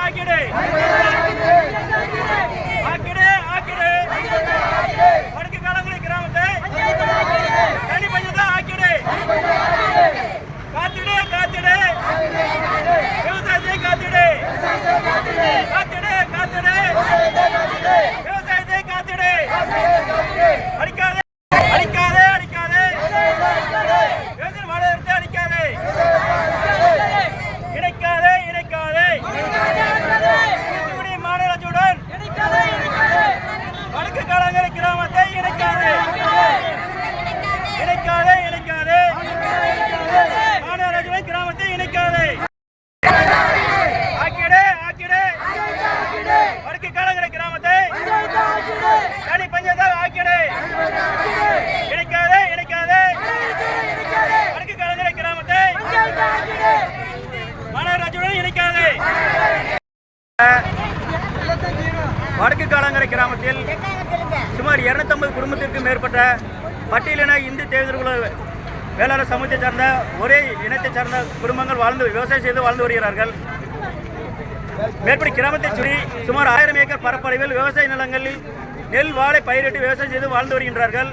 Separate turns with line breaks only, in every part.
Agiri! வடக்கு காலங்கரை கிராமத்தில் சுமார் 250 குடும்பத்திற்கும் மேற்பட்ட பட்டியலின இந்து தேர்தல்குழு வேளாண் சமூகத்தை சார்ந்த ஒரே இனத்தைச் சார்ந்த குடும்பங்கள் வாழ்ந்து விவசாயம் செய்து வாழ்ந்து வருகிறார்கள். மேற்படி கிராமத்தை சுற்றி சுமார் ஆயிரம் ஏக்கர் பரப்பளவில் விவசாய நிலங்களில் நெல் வாழை பயிரிட்டு விவசாயம் செய்து வாழ்ந்து வருகின்றார்கள்.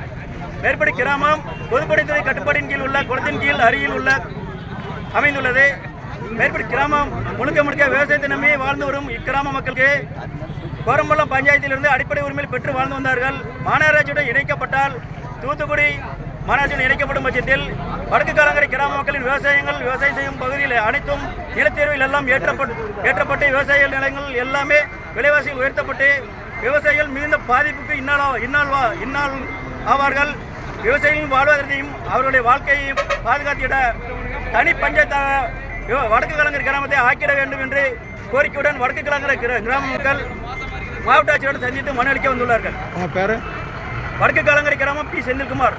மேற்படி கிராமம் பொதுப்படைத்துறை கட்டுப்பாட்டின் கீழ் உள்ள குளத்தின் கீழ் அருகில் உள்ள அமைந்துள்ளது. மேற்படி கிராமம் முழுக்க முழுக்க விவசாயத்தை நம்பி வாழ்ந்து வரும் இக்கிராம மக்களுக்கு கோரம்பள்ளம் பஞ்சாயத்திலிருந்து அடிப்படை உரிமையில் பெற்று வாழ்ந்து வந்தார்கள். மாநகராட்சியுடன் இணைக்கப்பட்டால் தூத்துக்குடி மாநகராட்சியுடன் இணைக்கப்படும் பட்சத்தில் வடக்கு காலங்கரை கிராம மக்களின் விவசாயங்கள் விவசாயம் செய்யும் பகுதியில் அனைத்தும் நிலத்தேர்வில் எல்லாம் ஏற்றப்பட்டு ஏற்றப்பட்டு விவசாய நிலங்கள் எல்லாமே விலைவாசிகள் உயர்த்தப்பட்டு விவசாயிகள் மிகுந்த பாதிப்புக்கு இன்னால் இன்னால் வா இன்னால் ஆவார்கள். விவசாயிகளின் வாழ்வாதாரத்தையும் அவர்களுடைய வாழ்க்கையையும் பாதுகாத்திட தனி பஞ்சாயத்தாக வடக்கு கலங்கரை கிராமத்தை ஆக்கிட வேண்டும் என்று கோரிக்கையுடன் வடக்கு கலங்கரை கிர- கிராம மக்கள் மாவட்ட ஆட்சியருடன் சந்தித்து மனு அளிக்க வந்துள்ளார்கள். வடக்கு கலங்கரை கிராமம் பி. செந்தில்குமார்.